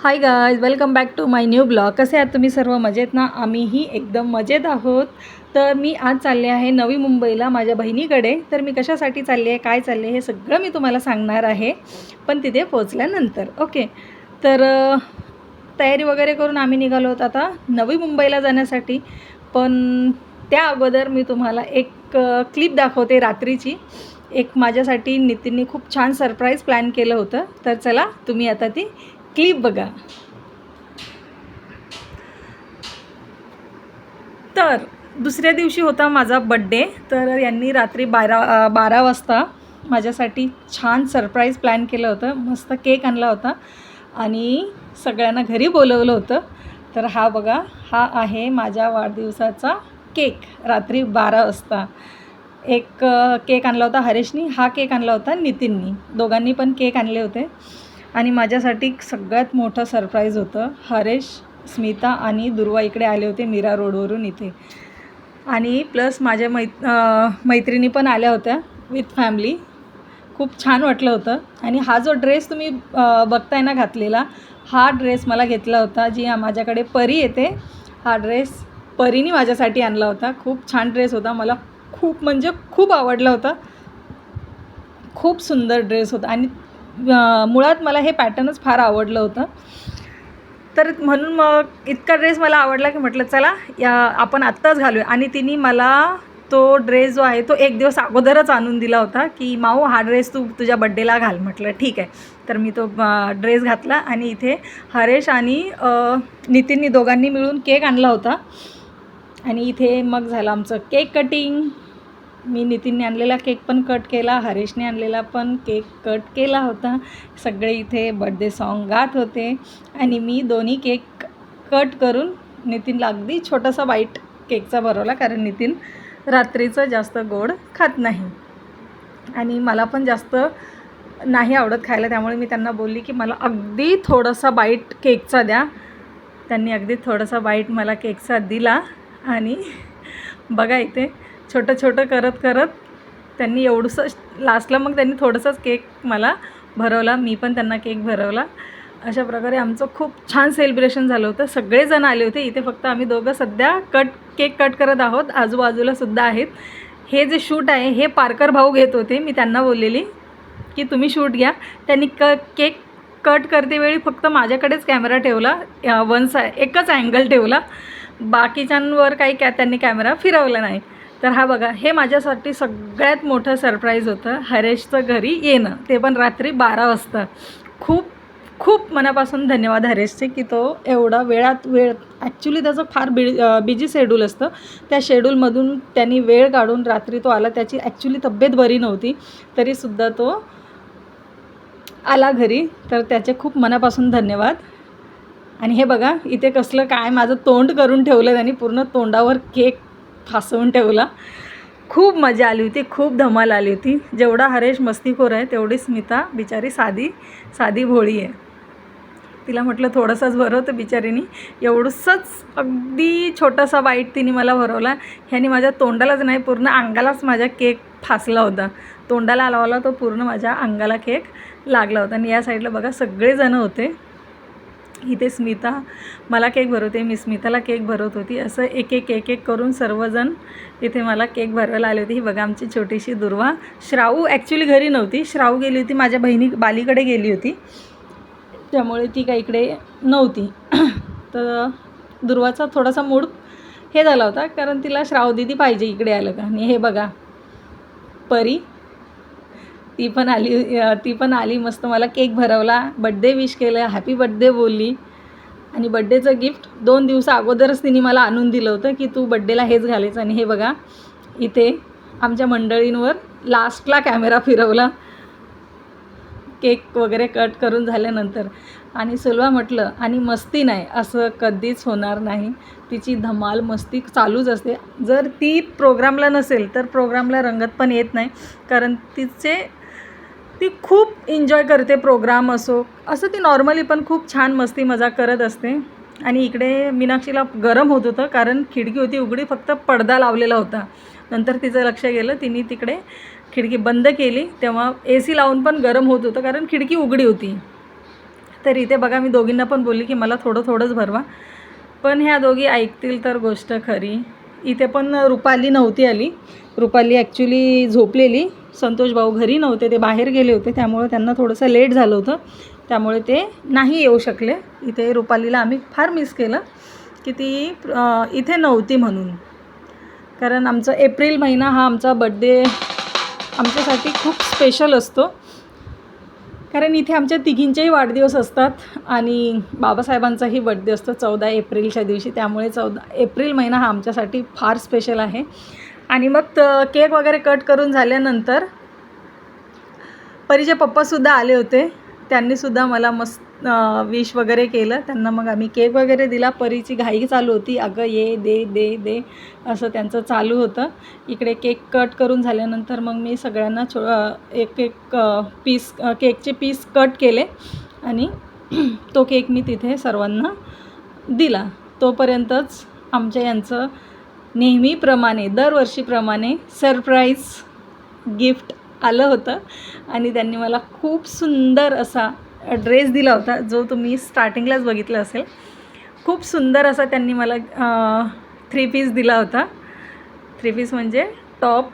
Hi guys welcome back to my new blog कसे आहात तुम्ही सर्व? मजेत ना? आम्हीही एकदम मजेत आहोत. तर मी आज चालले आहे नवी मुंबईला माझ्या बहिणीकडे. तर मी कशासाठी चालले आहे काय चालले हे सगळं मी तुम्हाला सांगणार आहे. पण तिथे पोचल्यानंतर. ओके तर तयारी वगैरे करून आम्ही निघालो होतो आता नवी मुंबईला जाण्यासाठी. पण त्या अगोदर मी तुम्हाला एक क्लिप दाखवते रात्रीची. एक माझ्यासाठी नितीनने खूप छान सरप्राईज प्लॅन केलं होतं. तर चला तुम्ही आता ती क्लिप बघा. तर दुसऱ्या दिवशी होता माझा बड्डे तर यांनी रात्री बारा बारा वाजता माझ्यासाठी छान सरप्राईज प्लॅन केलं होतं. मस्त केक आणला होता आणि सगळ्यांना घरी बोलवलं होतं. तर हा बघा हा आहे माझ्या वाढदिवसाचा केक रात्री बारा वाजता. एक केक आणला होता हरेशनी हा केक आणला होता नितीननी. दोघांनी पण केक आणले होते. आणि माझ्यासाठी सगळ्यात मोठं सरप्राईज होतं. हरेश स्मिता आणि दुर्वा इकडे आले होते मीरा रोडवरून इथे. आणि प्लस माझ्या मै मैत्रिणी पण आल्या होत्या विथ फॅमिली. खूप छान वाटलं होतं. आणि हा जो ड्रेस तुम्ही बघताय ना घातलेला हा ड्रेस मला घेतला होता जी माझ्याकडे परी येते. हा ड्रेस परीने माझ्यासाठी आणला होता. खूप छान ड्रेस होता. मला खूप म्हणजे खूप आवडला होता. खूप सुंदर ड्रेस होता. आणि मुळात मला हे पॅटर्नच फार आवडलं होतं. तर म्हणून मग इतका ड्रेस मला आवडला की म्हटलं चला या आपण आत्ताच घालूया. आणि तिने मला तो ड्रेस जो आहे तो एक दिवस अगोदरच आणून दिला होता की माऊ हा ड्रेस तू तुझ्या बड्डेला घाल. म्हटलं ठीक आहे. तर मी तो ड्रेस घातला आणि इथे हरेश आणि नितीननी दोघांनी मिळून केक आणला होता. आणि इथे मग झालं आमचं केक कटिंग मी नितीनने आणलेला केक पण कट केला हरेशने आणलेला पण केक कट केला होता. सगळे इथे बड्डे सॉन्ग गात होते आणि मी दोन्ही केक कट करून नितीनला अगदी छोटासा वाईट केकचा भरवला कारण नितीन रात्रीचं जास्त गोड खात नाही. आणि मला पण जास्त नाही आवडत खायला त्यामुळे मी त्यांना बोलली की मला अगदी थोडासा बाईट केकचा द्या. त्यांनी अगदी थोडासा बाईट मला केकचा दिला आणि बघा इथे छोटं छोटं करत करत त्यांनी एवढंसं लास्टला मग त्यांनी थोडंसंच केक मला भरवला. मी पण त्यांना केक भरवला. अशा प्रकारे आमचं खूप छान सेलिब्रेशन झालं होतं. सगळेजण आले होते. इथे फक्त आम्ही दोघं सध्या कट केक कट करत आहोत. आजूबाजूला सुद्धा आहेत. हे जे शूट आहे हे पारकर भाऊ घेत होते. मी त्यांना बोललेली की तुम्ही शूट घ्या. त्यांनी क केक कट करते वेळी फक्त माझ्याकडेच कॅमेरा ठेवला. वन साय एकच अँगल ठेवला. बाकीच्यांवर काही कॅ त्यांनी कॅमेरा फिरवला नाही. तर हा बघा हे माझ्यासाठी सगळ्यात मोठं सरप्राईज होतं हरेशचं घरी येणं. ते पण रात्री बारा वाजता. खूप खूप मनापासून धन्यवाद हरेशचे की तो एवढा वेळात वेळ ॲक्च्युली त्याचं फार बि बिजी शेड्यूल असतं. त्या शेड्यूलमधून त्यांनी वेळ काढून रात्री तो आला. त्याची ॲक्च्युली तब्येत बरी नव्हती तरीसुद्धा तो आला घरी. तर त्याचे खूप मनापासून धन्यवाद. आणि हे बघा इथे कसलं काय माझं तोंड करून ठेवलं त्यांनी. पूर्ण तोंडावर केक फासवून ठेवला. खूप मजा आली होती खूप धमाल आली होती. जेवढा हरेश मस्तीखोर आहे तेवढी स्मिता बिचारी साधी साधी भोळी आहे. तिला म्हटलं थोडंसंच भरवतं बिचारीनी. एवढंसंच अगदी छोटासा वाईट तिने मला भरवला. ह्याने माझ्या तोंडालाच नाही पूर्ण अंगालाच माझ्या केक फासला होता. तोंडाला लावला तो पूर्ण माझ्या अंगाला केक लागला होता. आणि या साईडला बघा सगळेजणं होते. इथे स्मिता मला केक भरवते. मी स्मिताला केक भरवत होती. असं एक एक एक एक करून सर्वजण इथे मला केक भरवायला आले होते. ही बघा आमची छोटीशी दुर्वा. श्राऊ ॲक्च्युली घरी नव्हती. श्राऊ गेली होती. माझ्या बहिणी बालीकडे गेली होती. त्यामुळे ती काही इकडे नव्हती. तर दुर्वाचा थोडासा मूड हे झाला होता. कारण तिला श्राव दिदी पाहिजे इकडे आलं का आणि हे बघा परी ती पण आली ती पण आली मस्त मला केक भरवला. बड्डे विश केलं हॅपी बड्डे बोलली. आणि बड्डेचं गिफ्ट दोन दिवसा अगोदरच तिने मला आणून दिलं होतं की तू बड्डेला हेच घालायचं. आणि हे बघा इथे आमच्या मंडळींवर लास्टला कॅमेरा फिरवला. केक वगैरे कट करून झाल्यानंतर. आणि सुलवा म्हटलं आणि मस्ती नाही असं कधीच होणार नाही. तिची धमाल मस्ती चालूच असते. जर ती प्रोग्रामला नसेल तर प्रोग्रामला रंगत पण येत नाही. कारण तिचे ती खूप एन्जॉय करते प्रोग्राम असो. असं ती नॉर्मली पण खूप छान मस्ती मजा करत असते. आणि इकडे मीनाक्षीला गरम होत होतं कारण खिडकी होती उघडी फक्त पडदा लावलेला होता. नंतर तिचं लक्ष गेलं तिने तिकडे खिडकी बंद केली. तेव्हा ए सी लावून पण गरम होत होतं कारण खिडकी उघडी होती. तर इथे बघा मी दोघींना पण बोलली की मला थोडं थोडंच भरवा. पण ह्या दोघी ऐकतील तर गोष्ट खरी. इथे पण रुपाली नव्हती आली. रुपाली ॲक्च्युली झोपलेली. संतोष भाऊ घरी नव्हते ते बाहेर गेले होते त्यामुळे त्यांना थोडंसं लेट झालं होतं. त्यामुळे ते नाही येऊ शकले. इथे रुपालीला आम्ही फार मिस केलं की ती इथे नव्हती म्हणून. कारण आमचा एप्रिल महिना हा आमचा बड्डे आमच्यासाठी खूप स्पेशल असतो. कारण इथे आमच्या तिघींचेही वाढदिवस असतात आणि बाबासाहेबांचाही बड्डे असतो चौदा एप्रिलच्या दिवशी. त्यामुळे चौदा एप्रिल महिना हा आमच्यासाठी फार स्पेशल आहे. आणि मग त- केक वगैरे कट करून झाल्यानंतर परीचे पप्पासुद्धा आले होते. त्यांनीसुद्धा मला मस्त विश वगैरे केलं. त्यांना मग आम्ही केक वगैरे दिला. परीची घाई चालू होती. अगं ये दे दे दे असं त्यांचं चालू होतं. इकडे केक कट करून झाल्यानंतर मग मी सगळ्यांना छो एक एक पीस केकचे पीस कट केले. आणि तो केक मी तिथे सर्वांना दिला. तोपर्यंतच आमच्या यांचं नेहमीप्रमाणे दरवर्षीप्रमाणे सरप्राईज गिफ्ट आलं होतं. आणि त्यांनी मला खूप सुंदर असा ड्रेस दिला होता जो तुम्ही स्टार्टिंगलाच बघितला असेल. खूप सुंदर असा त्यांनी मला थ्री पीस दिला होता. थ्री पीस म्हणजे टॉप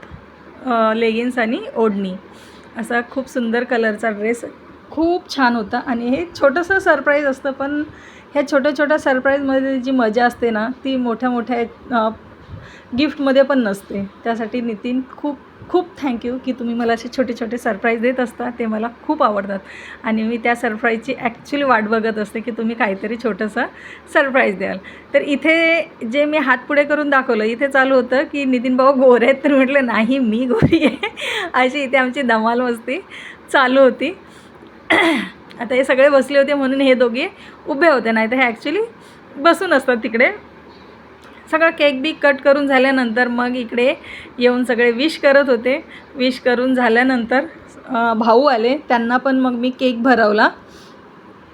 लेगिन्स आणि ओढणी. असा खूप सुंदर कलरचा ड्रेस खूप छान होता. आणि हे छोटंसं सरप्राईज असतं पण ह्या छोट्या छोट्या सरप्राईजमध्ये जी मजा असते ना ती मोठ्या मोठ्या गिफ्टमध्ये पण नसते. त्यासाठी नितीन खूप खूप थँक्यू की तुम्ही मला असे छोटे छोटे सरप्राईज देत असता ते मला खूप आवडतात. आणि मी त्या सरप्राईजची ॲक्च्युली वाट बघत असते की तुम्ही काहीतरी छोटंसं सरप्राईज द्याल. तर इथे जे मी हात पुढे करून दाखवलं इथे चालू होतं की नितीन भाऊ गोरे आहेत तर म्हटलं नाही मी गोरी आहे. अशी इथे आमची धमाल मस्ती चालू होती. आता हे सगळे बसले होते म्हणून हे दोघे उभे होते नाही तर हे ॲक्च्युली बसून असतात तिकडे. सगळं केक बी कट करून झाल्यानंतर मग इकडे येऊन सगळे विश करत होते. विश करून झाल्यानंतर भाऊ आले. त्यांना पण मग मी केक भरवला.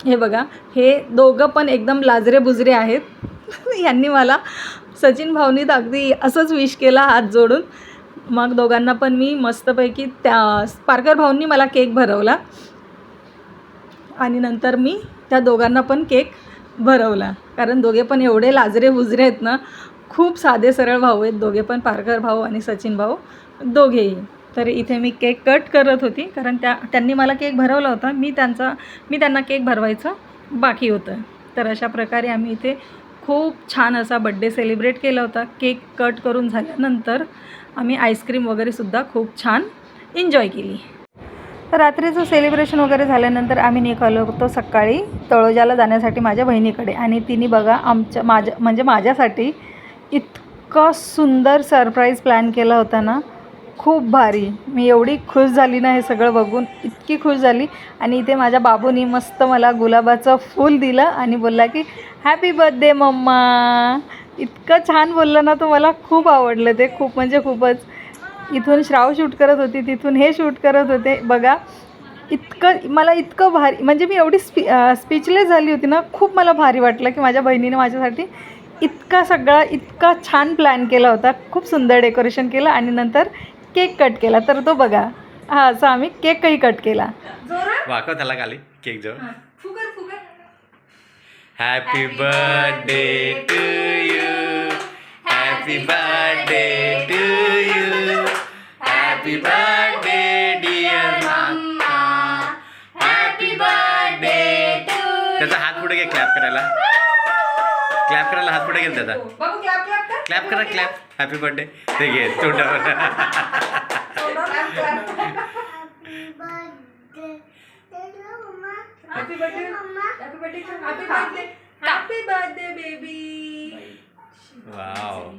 हे बघा हे दोघं पण एकदम लाजरे बुजरे आहेत. यांनी मला सचिन भाऊनीत अगदी असंच विश केला हात जोडून. मग दोघांना पण मी मस्तपैकी त्या पारकर भाऊंनी मला केक भरवला. आणि नंतर मी त्या दोघांना पण केक भरवला. कारण दोघे पण एवढे लाजरे बुजरे आहेत ना खूप साधे सरळ भाऊ आहेत. दोघे पण पारकर भाऊ आणि सचिन भाऊ. दोघेही. तर इथे मी केक कट करत होती. कारण त्या त्यांनी मला केक भरवला होता. मी त्यांचा मी त्यांना केक भरवायचं बाकी होतं. तर अशा प्रकारे आम्ही इथे खूप छान असा बड्डे सेलिब्रेट केला होता. केक कट करून झाल्यानंतर आम्ही आईस्क्रीम वगैरेसुद्धा खूप छान एन्जॉय केली. तर रात्रीचं सेलिब्रेशन वगैरे झाल्यानंतर आम्ही निघालो होतो सकाळी तळोजाला जाण्यासाठी माझ्या बहिणीकडे. आणि तिने बघा आमच्या माझ्या म्हणजे माझ्यासाठी इतका सुंदर सरप्राईज प्लॅन केला होता ना. खूप भारी. मी एवढी खुश झाली ना हे सगळं बघून. इतकी खुश झाली. आणि इथे माझ्या बाबूनी मस्त मला गुलाबाचं फूल दिलं आणि बोलला की हॅपी बर्थडे मम्मा. इतकं छान बोललं ना तो. मला खूप आवडलं ते. खूप म्हणजे खूपच. इथून श्राव शूट करत होती. तिथून हे शूट करत होते. बघा. इतकं मला इतकं भारी म्हणजे मी एवढी स्पी स्पीचलेस झाली होती ना. खूप मला भारी वाटलं की माझ्या बहिणीने माझ्यासाठी इतका सगळा इतका छान प्लॅन केला होता. खूप सुंदर डेकोरेशन केलं आणि नंतर केक कट केला. तर तो बघा. हा असं आम्ही केकही कट केला. वाकव त्याला खाली. केक जवळ फुगर फुगर. Happy birthday to you happy birthday to you happy birthday dear happy birthday त्याचा हात पुढे घे क्लॅप करायला. क्लॅप करायला हात पुढे घे त्याचा बाबू क्लॅप क्लॅप कर. क्लॅप करा क्लॅप हॅपी बर्थडे ते घे तोंडावर happy birthday happy birthday happy birthday happy birthday baby wow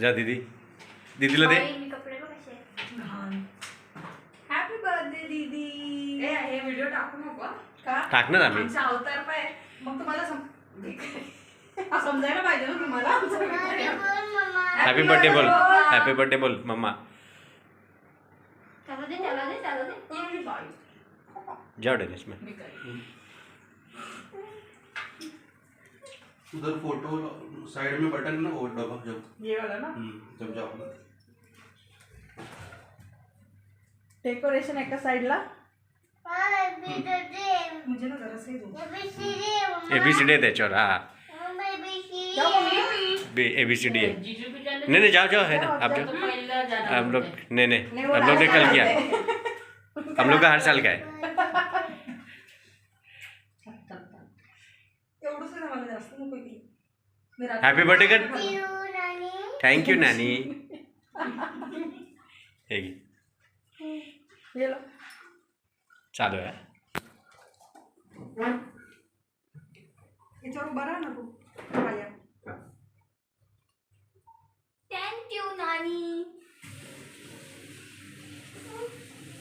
जा दीदी. दीदीला दे. हॅपी बर्थडे दीदी. हे व्हिडिओ टाकू नको? का टाकणार आम्ही. अवतार पाय मग तुम्हाला सम- समजायला पाहिजे ना तुम्हाला. हॅपी बर्थडे बोल. हॅपी बर्थडे बोल मम्मा. जाओ डेनिश में उधर फोटो साइड में बटन ना वो दबा जब ये वाला ना? हम्म, जब जाओ डेकोरेशन एका साईडला मुझे ना जरा से दो ए बी सी डी आहे त्याच्यावर हा ए बी सी डी नहीं नहीं जाओ जाओ है ना आप जाओ। हम लोग नहीं नहीं हम लोग ने कल किया। हम लोग का हर साल का है। एवढंच ना मला जास्त नको की मी रात्री- हॅपी बर्थडे कर थँक्यू नानी हे घे. ये लो. चालू आहे. याच्यावर ना तू? पाया. थँक यू नानी.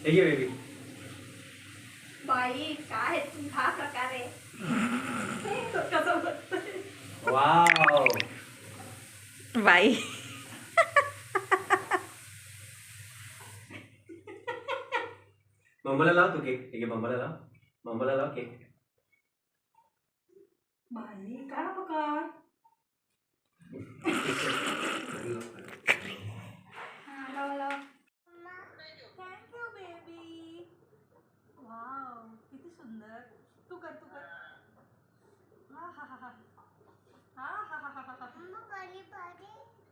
हे घे बेबी बाई काय तू? हा प्रकार आहे. वाव बाई. మమ్మల్ని ఎలా తూ కేక్ ఇక మమ్మల్ని ఎలా మమ్మల్ని ఎలా cake Mani, kaya pa ka?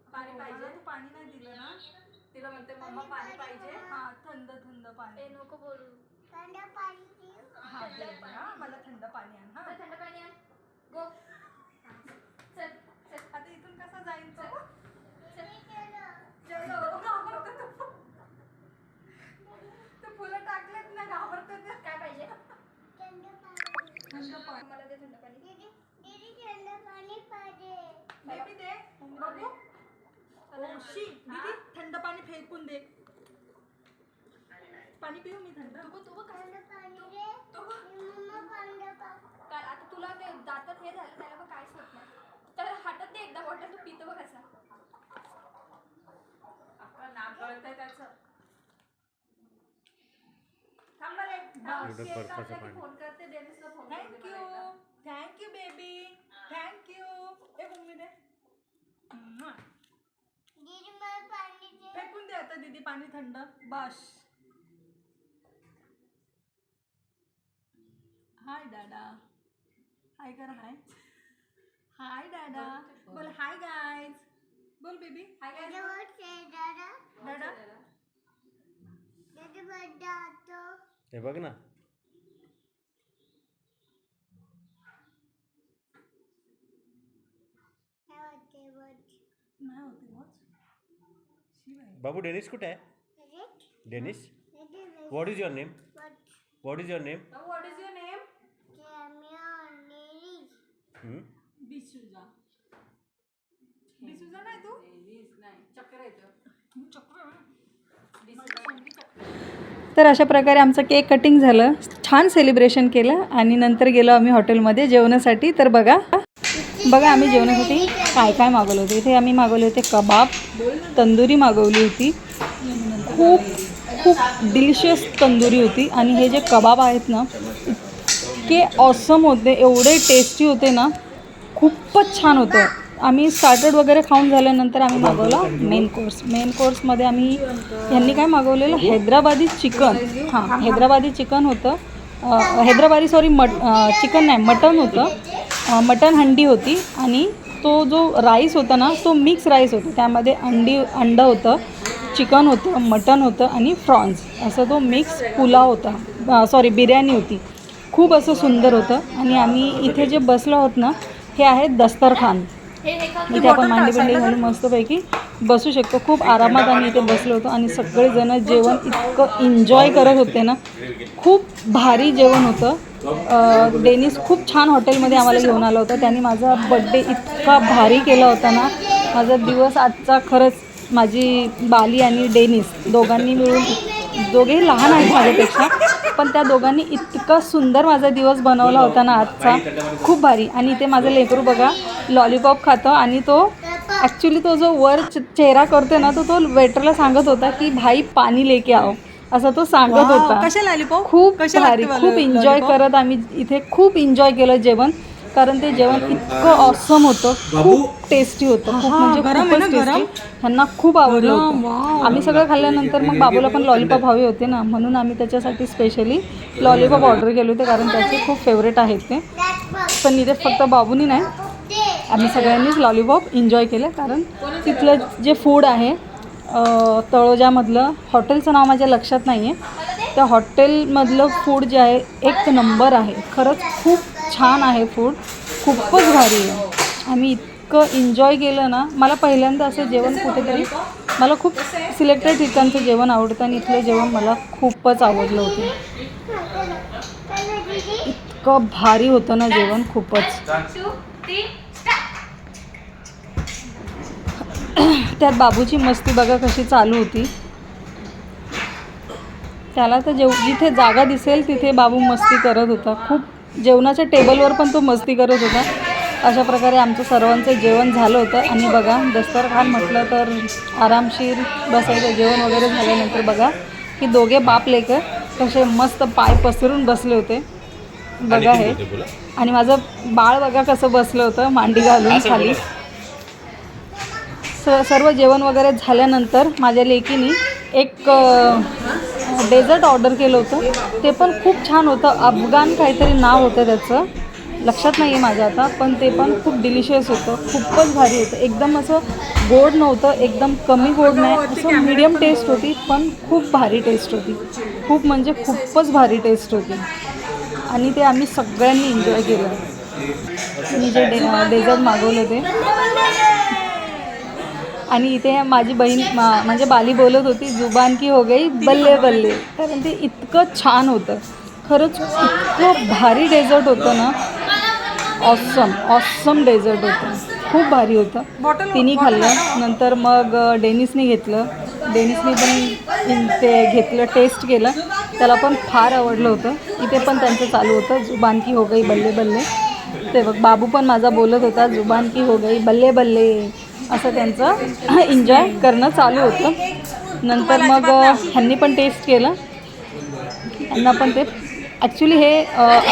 Pari. Pari. Tuh pani. तिला म्हणते मम्मा पाणी पाहिजे. हा. थंड थंड पाणी. नको बोलू. हा दे हा मला थंड पाणी आण हा. थंड पाणी आण. गो. चल चल. आता इथून कसा जाईल तो? चलो. ते फुलं टाकलेत ना घाबरते ते काय पाहिजे? थंड पाणी. मला दे थंड पाणी. बेबी दे बघू. ओ शी दीदी थंड पाणी फेकून दे. पाणी पिऊ मी थंड? तू तू काय काय आता तुला ते दातात हे झालं त्याला पण काहीच होत नाही. तर हातात दे एकदा बॉटल तू पितो बघ असा. आपलं नाक गळतंय त्याचं. थांब मला एक एवढं बर्फाचं पाणी. फोन करते डेनिसला phone thank you thank you baby thank you ए मम्मी दे आता दीदी पाणी थंड बस हाय दादा. हाय कर हाय. हाय दादा. बोल हाय गायज बोल बेबी हाय दादा? हे बघ ना. नाही होते बाबू डेनिस कुठे आहे? Denis? What is your name what is your name what is your name बिसुजा. बिसुजा नाही तू? तर अशा प्रकारे आमचं केक कटिंग झालं. छान सेलिब्रेशन केलं आणि नंतर गेलो आम्ही हॉटेलमध्ये जेवणासाठी. तर बघा बघा आम्ही जेवणासाठी. काय काय मागवलं होतं? इथे आम्ही मागवले होते कबाब तंदुरी मागवली होती. खूप खूप डिलिशियस तंदुरी होती. आणि हे जे कबाब आहेत ना इतके ऑसम होते एवढे टेस्टी होते ना खूपच छान होतं. आम्ही स्टार्टर्ड वगैरे खाऊन झाल्यानंतर आम्ही मागवला मेन कोर्स मेन कोर्समध्ये आम्ही यांनी काय मागवलेलं? हैदराबादी चिकन. हां हैदराबादी चिकन होतं. हैदराबादी सॉरी मट चिकन नाही मटन होतं. मटन हंडी होती. आणि तो जो राईस होता ना तो मिक्स राईस होता. त्यामध्ये अंडी अंडं होतं चिकन होतं मटन होतं आणि फ्रॉन्स असं तो मिक्स पुलाव होता. सॉरी बिर्याणी होती. खूप असं सुंदर होतं. आणि आम्ही इथे जे बसलो आहोत ना हे आहे दस्तरखान. इथे आपण मांडी बिंडी घालून मस्तपैकी बसू शकतो. खूप आरामात आम्ही इथे बसलो होतो आणि सगळेजण जेवण इतकं एन्जॉय करत होते ना. खूप भारी जेवण होतं. डेनिस खूप छान हॉटेलमध्ये आम्हाला घेऊन आलं होतं. त्यांनी माझा बड्डे इतका भारी केला होता ना. माझा दिवस आजचा खरंच माझी बाली आणि डेनिस दोघांनी मिळून दोघेही लहान आहेत माझ्यापेक्षा. पण त्या दोघांनी इतका सुंदर माझा दिवस बनवला होता ना आजचा. खूप भारी. आणि इथे माझं लेकरू बघा लॉलीपॉप खातं आणि तो ॲक्च्युली तो जो वर च- चेहरा करतो ना तो तो वेटरला सांगत होता की भाई पाणी लेके आओ. असं तो सांगत होता. खूप भारी खूप एन्जॉय करत आम्ही इथे खूप एन्जॉय केलं जेवण. कारण ते जेवण इतकं ऑसम होतं. खूप टेस्टी होतं. खूप म्हणजे खूपच टेस्टी त्यांना खूप आवडलं होतं. आम्ही सगळं खाल्ल्यानंतर मग बाबूला पण लॉलीपॉप हवे होते ना. म्हणून आम्ही त्याच्यासाठी स्पेशली लॉलीपॉप ऑर्डर केले होते कारण त्याचे खूप फेवरेट आहेत ते. पण इथे फक्त बाबूनी नाही आम्ही सगळ्यांनीच लॉलीपॉप एन्जॉय केलं कारण तिथलं जे फूड आहे तळोजामधलं हॉटेलचं नाव माझ्या लक्षात नाही आहे त्या हॉटेलमधलं फूड जे आहे एक नंबर आहे. खरंच खूप छान आहे फूड खूपच भारी आहे. आम्ही इतकं एन्जॉय केलं ना मला पहिल्यांदा असं जेवण कुठेतरी मला खूप सिलेक्टेड ठिकाणचं जेवण आवडतं आणि इथलं जेवण मला खूपच आवडलं होतं. इतकं भारी होतं ना जेवण खूपच. त्यात बाबूची मस्ती बघा कशी चालू होती. त्याला तर जेव जिथे जागा दिसेल तिथे बाबू मस्ती करत होता. खूप जेवणाच्या टेबलवर पण तो मस्ती करत होता. अशा प्रकारे आमचं सर्वांचं जेवण झालं होतं. आणि बघा दस्तरखान म्हटलं तर आरामशीर बसायचं. जेवण वगैरे झाल्यानंतर बघा की दोघे बाप लेकर कसे मस्त पाय पसरून बसले होते. बघा हे. आणि माझं बाळ बघा कसं बसलं होतं मांडी घालून खाली. स सर्व जेवण वगैरे झाल्यानंतर माझ्या लेकीनी एक डेझर्ट ऑर्डर केलं होतं. ते पण खूप छान होतं. अफगाण काहीतरी नाव होतं त्याचं. लक्षात नाही आहे माझ्या आता पण ते पण खूप डिलिशियस होतं. खूपच भारी होतं. एकदम असं गोड नव्हतं एकदम कमी गोड नाही. असं मीडियम टेस्ट होती पण खूप भारी टेस्ट होती. खूप म्हणजे खूपच भारी टेस्ट होती. आणि ते आम्ही सगळ्यांनी एन्जॉय केलं. मी जे डे डेझर्ट मागवलं ते आणि इथे माझी बहीण मा- म्हणजे बाली बोलत होती जुबान की हो गई बल्ले बल्ले. कारण ते इतकं छान होतं. खरंच इतकं भारी डेझर्ट होतं ना. ऑसम ऑसम डेझर्ट होतं. खूप भारी होतं. तिने खाल्लं. नंतर मग डेनिसने घेतलं. डेनिसने पण ते घेतलं टेस्ट केलं. त्याला पण फार आवडलं होतं. इथे पण त्यांचं चालू होतं जुबान की हो गई बल्ले बल्ले. ते बघ बाबू पण माझा बोलत होता जुबान की हो गई बल्ले बल्ले. असं त्यांचं एन्जॉय करणं चालू होतं. नंतर मग ह्यांनी पण टेस्ट केलं. त्यांना पण ते ॲक्च्युली हे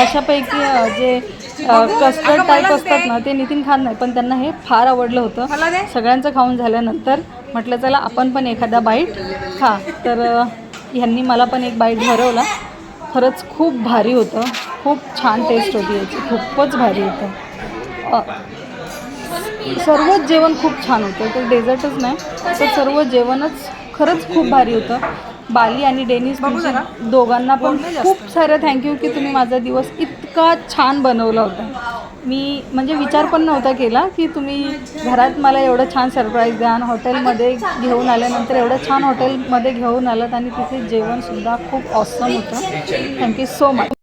अशापैकी जे कस्टर्ड टाईप असतात ना ते नितीन खात नाही पण त्यांना हे फार आवडलं होतं. सगळ्यांचं खाऊन झाल्यानंतर म्हटलं चला आपण पण एखादा बाईट खा. तर ह्यांनी मला पण एक बाईट भरवला. खरंच खूप भारी होतं. खूप छान टेस्ट होती याची. खूपच भारी होतं. सर्वच जेवण खूप छान होतं. ते डेझर्टच नाही तर सर्व जेवणच खरंच खूप भारी होतं. बाली आणि डेनिस दोघांना पण खूप सारं थँक्यू की तुम्ही माझा दिवस इतका छान बनवला होता. मी म्हणजे विचार पण नव्हता केला की तुम्ही घरात मला एवढं छान सरप्राईज द्या आणि हॉटेलमध्ये घेऊन आल्यानंतर एवढं छान हॉटेलमध्ये घेऊन आलात आणि तिथे जेवणसुद्धा खूप ऑसम होतं. Thank you so much